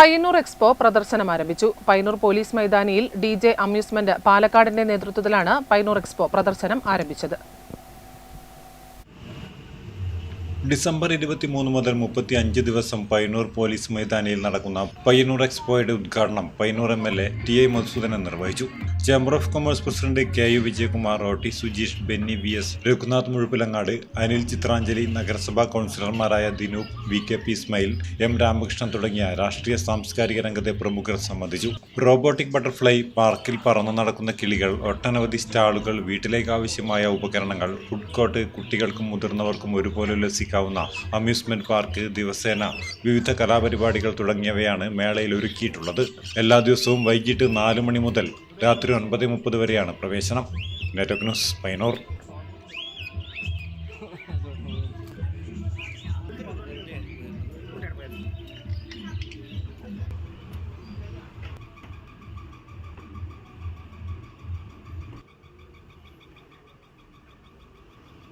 Payyanur expo പ്രദർശനം ആരംഭിച്ചു. Payyanur police മൈതാനിയിൽ ഡി ജെ അമ്യൂസ്മെന്റ് പാലക്കാടിന്റെ നേതൃത്വത്തിലാണ് പയ്യന്നൂർ എക്സ്പോ പ്രദർശനം ആരംഭിച്ചത്. ഡിസംബർ ഇരുപത്തിമൂന്ന് മുതൽ മുപ്പത്തി അഞ്ച് ദിവസം പയ്യന്നൂർ പോലീസ് മൈതാനിയിൽ നടക്കുന്ന പയ്യന്നൂർ എക്സ്പോയുടെ ഉദ്ഘാടനം Payyannur M L A T I Madhusoodanan നിർവഹിച്ചു. Chamber of commerce president K U Vijayakumar roti Sujeesh Benny V S Raghunath Muzhappilangad Anil Chitranjali നഗരസഭാ കൗൺസിലർമാരായ Dinoop V K P Ismail M Ramakrishnan തുടങ്ങിയ രാഷ്ട്രീയ സാംസ്കാരിക രംഗത്തെ പ്രമുഖർ സംബന്ധിച്ചു. റോബോട്ടിക് ബട്ടർഫ്ലൈ പാർക്കിൽ പറന്നു നടക്കുന്ന കിളികൾ ഒട്ടനവധി സ്റ്റാളുകൾ വീട്ടിലേക്ക് ആവശ്യമായ ഉപകരണങ്ങൾ ഫുഡ് കോർട്ട് കുട്ടികൾക്കും മുതിർന്നവർക്കും ഒരുപോലെ ഉല്ലസിക്കാവുന്ന അമ്യൂസ്മെന്റ് പാർക്ക് ദിവസേന വിവിധ കലാപരിപാടികൾ തുടങ്ങിയവയാണ് മേളയിൽ ഒരുക്കിയിട്ടുള്ളത്. എല്ലാ ദിവസവും വൈകിട്ട് നാല് മണി മുതൽ രാത്രി ഒൻപത് മുപ്പത് വരെയാണ് പ്രവേശനം. Network news Painur